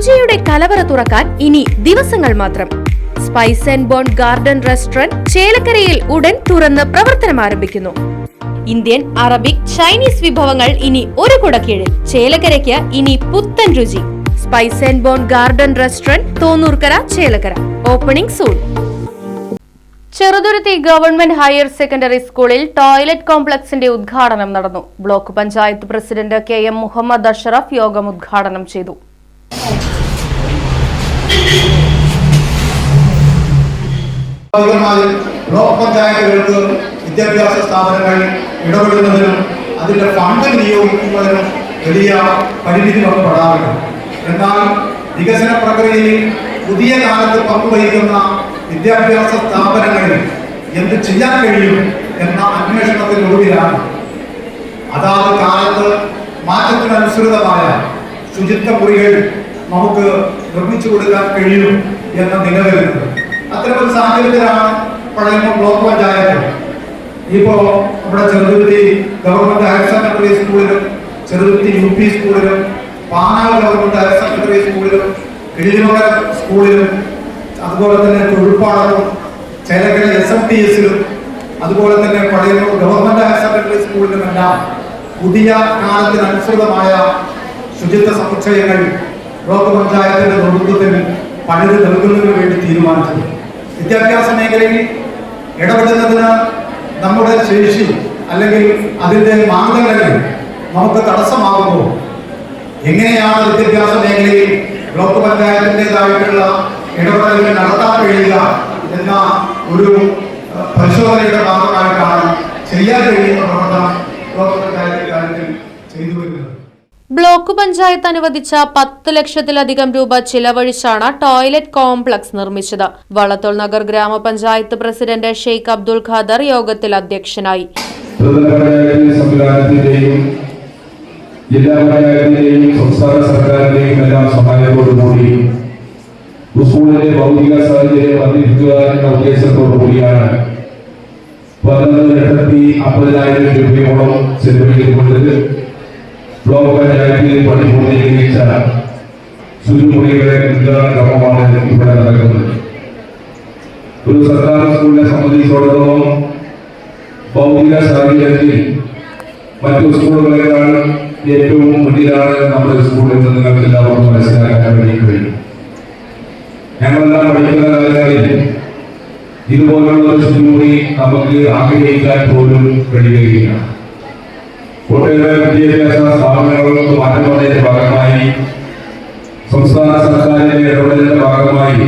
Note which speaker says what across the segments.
Speaker 1: രുചിയുടെ കലവറ തുറക്കാൻ ഇനി ദിവസങ്ങൾ മാത്രം. Spice and bone garden restaurant ചേലക്കരയിൽ ഉടൻ തുറന്ന് പ്രവർത്തനം ആരംഭിക്കുന്നു. ഇന്ത്യൻ അറബിക് ചൈനീസ് വിഭവങ്ങൾ ഇനി ഒരു കുടക്കീഴിൽ. ചേലക്കരയ്ക്ക് ഇനി പുത്തൻ രുചി. Spice and bone garden restaurant Thonnoorkkara Chelakkara. Opening soon Cheruthuruthy government higher secondary സ്കൂളിൽ ടോയ്ലറ്റ് കോംപ്ലക്സിന്റെ ഉദ്ഘാടനം നടന്നു. Block panchayat president K M Muhammad Ashraf യോഗം ഉദ്ഘാടനം ചെയ്തു.
Speaker 2: ബ്ലോക്ക് പഞ്ചായത്തുകൾക്ക് വിദ്യാഭ്യാസ സ്ഥാപനങ്ങൾ ഇടപെടുന്നതിനും അതിന്റെ ഫണ്ട് നിയോഗിക്കുന്നതിനും വലിയ പരിമിതികളൊക്കെ പെടാറുണ്ട് എന്നാൽ വികസന പ്രക്രിയയിൽ പുതിയ കാലത്ത് പങ്കുവഹിക്കുന്ന വിദ്യാഭ്യാസ സ്ഥാപനങ്ങളിൽ എന്ത് ചെയ്യാൻ കഴിയും എന്ന അന്വേഷണത്തിനൊടുവിലാണ് അതാത് കാലത്ത് മാറ്റത്തിനനുസൃതമായ ശുചിത്വ മുറികൾ നമുക്ക് നിർമ്മിച്ചു കൊടുക്കാൻ കഴിയും എന്ന നിലവിലുണ്ട്. അത്തരമൊരു സാഹചര്യത്തിലാണ് പഴയ ബ്ലോക്ക് പഞ്ചായത്ത്. ഇപ്പോ നമ്മുടെ ചെറുതുരുത്തി ഗവൺമെന്റ് ഹയർ സെക്കൻഡറി സ്കൂളിലും ചെറുതുരുത്തി യു പി സ്കൂളിലും പാനാവ് ഗവൺമെന്റ് ഹയർ സെക്കൻഡറി സ്കൂളിലും കിഴിമംഗലം സ്കൂളിലും അതുപോലെ തന്നെ തൊഴിൽപ്പാടവും ചേലക്കര എസ് എം ടി എസിലും അതുപോലെ തന്നെ പഴയ ഗവൺമെന്റ് ഹയർ സെക്കൻഡറി സ്കൂളിലുമെല്ലാം പുതിയ കാലത്തിനനുസൃതമായ ശുചിത്വ സമുച്ചയങ്ങൾ ബ്ലോക്ക് പഞ്ചായത്തിന്റെ നേതൃത്വത്തിൽ പണിത് നൽകുന്നതിന് വേണ്ടി തീരുമാനിച്ചത്. വിദ്യാഭ്യാസ മേഖലയിൽ ഇടപെടുന്നതിന് നമ്മുടെ ശേഷി അല്ലെങ്കിൽ അതിന്റെ മാനദണ്ഡങ്ങൾ നമുക്ക് തടസ്സമാകുമ്പോൾ എങ്ങനെയാണ് വിദ്യാഭ്യാസ മേഖലയിൽ ബ്ലോക്ക് പഞ്ചായത്തിന്റെതായിട്ടുള്ള ഇടപെടലുകൾ നടത്താൻ കഴിയുക എന്ന ഒരു പരിശോധനയുടെ ഭാഗമായിട്ടാണ് ചെയ്യാൻ കഴിയുന്ന പ്രവർത്തനം ബ്ലോക്ക് പഞ്ചായത്ത് കാര്യത്തിൽ ചെയ്തു വരുന്നത്.
Speaker 1: ബ്ലോക്ക് പഞ്ചായത്ത് അനുവദിച്ച പത്ത് ലക്ഷത്തിലധികം രൂപ ചിലവഴിച്ചാണ് ടോയ്ലറ്റ് കോംപ്ലക്സ് നിർമ്മിച്ചത്. വളത്തോൾ നഗർ ഗ്രാമപഞ്ചായത്ത് പ്രസിഡന്റ് ഷെയ്ഖ് അബ്ദുൽ ഖാദർ യോഗത്തിൽ അധ്യക്ഷനായി.
Speaker 3: ജില്ലാ പഞ്ചായത്തിന്റെയും സംസ്ഥാന സർക്കാരിന്റെയും എല്ലാം സഹായത്തോടുകൂടി സ്കൂളിലെ ഭൗതിക സാഹചര്യം വർദ്ധിപ്പിക്കുക എന്ന ഉദ്ദേശത്തോടു കൂടിയാണ് പതിനൊന്ന് ലക്ഷത്തി അമ്പതിനായിരം രൂപയോളം ചെലവഴിച്ചുകൊണ്ട് ബ്ലോക്ക് പഞ്ചായത്തിൽ പണി പൂർത്തീകരിച്ച ശുചിമുറികളുടെ ഉദ്ഘാടന ക്രമമാണ് ഇവിടെ നടക്കുന്നത്. ഒരു സർക്കാർ സ്കൂളിനെ സംബന്ധിച്ചിടത്തോളം ഭൗതിക സാഹചര്യത്തിൽ മറ്റു സ്കൂളുകളെക്കാൾ ഏറ്റവും മുന്നിലാണ് നമ്മുടെ സ്കൂളിൽ നിന്ന് നിങ്ങൾക്ക് എല്ലാവർക്കും മനസ്സിലാക്കാൻ വേണ്ടി കഴിയും. ഞങ്ങളെല്ലാം പഠിക്കുന്ന കാലങ്ങളിൽ ഇതുപോലുള്ള ഒരു ശുചിമുറി നമുക്ക് ആഗ്രഹിക്കാൻ പോലും കഴിയുകയില്ല. ഒട്ടേറെ വിദ്യാഭ്യാസ സ്ഥാപനങ്ങൾക്ക് മാറ്റം വന്നതിന്റെ ഭാഗമായി സംസ്ഥാന സർക്കാരിന്റെ ഇടപെടലിന്റെ ഭാഗമായി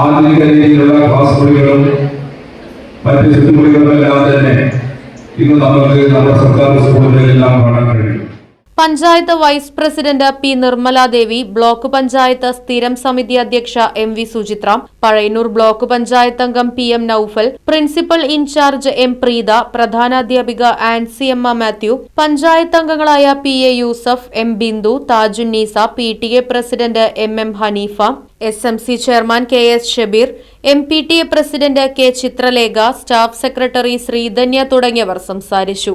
Speaker 3: ആധുനിക രീതിയിലുള്ള ക്ലാസ് മുറികളും മറ്റ് ചുറ്റുമുറികളുമെല്ലാം തന്നെ ഇന്ന് നമുക്ക് നമ്മുടെ സർക്കാർ സ്കൂളുകളിലെല്ലാം കാണാൻ
Speaker 1: panchayat vice president P Nirmaladevi block panchayat സ്ഥിരം സമിതി അധ്യക്ഷ M V Suchithra Pazhayannur block panchayat അംഗം P M Noufal principal in charge M Preetha പ്രധാനാധ്യാപിക Ancy Emma Mathew panchayat അംഗങ്ങളായ P A Yusuf M Bindu Thajunneesa P T A president M M Haneefa S M C chairman K S Shabeer M P T A president K Chithralekha staff secretary Sreedhanya തുടങ്ങിയവർ സംസാരിച്ചു.